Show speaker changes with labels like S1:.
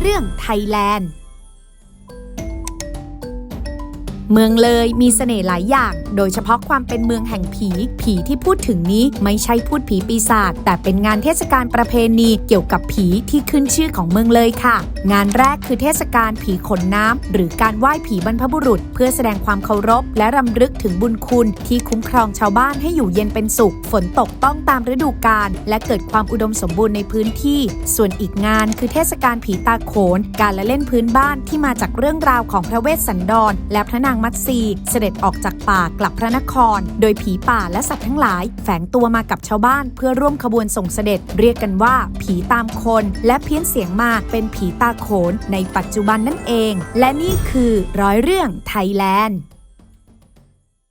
S1: เรื่องไทยแลนด์ เมืองเลยมีเสน่ห์หลายอย่าง โดยเฉพาะความเป็นเมืองแห่งผี ผีที่พูดถึงนี้ไม่ใช่พูดผีปีศาจ แต่เป็นงานเทศกาลประเพณีเกี่ยวกับผีที่ขึ้นชื่อของเมืองเลยค่ะ งานแรกคือเทศกาลผีขนน้ำหรือการไหว้ผีบรรพบุรุษ เพื่อแสดงความเคารพ และรำลึกถึงบุญคุณที่คุ้มครองชาวบ้านให้อยู่เย็นเป็นสุข ฝนตกต้องตามฤดูกาลและเกิดความอุดมสมบูรณ์ในพื้นที่ ส่วนอีกงานคือเทศกาลผีตาโขน การละเล่นพื้นบ้านที่มาจากเรื่องราวของพระเวสสันดร และพระนางมัตสีเสด็จออกจากป่ากลับพระนคร โดยผีป่าและสัตว์ทั้งหลาย แฝงตัวมากับชาวบ้าน เพื่อร่วมขบวนส่งเสด็จ เรียกกันว่าผีตามคน และเพี้ยนเสียงมาเป็นผีตาโขนในปัจจุบันนั่นเอง และนี่คือร้อยเรื่องไทยแลนด์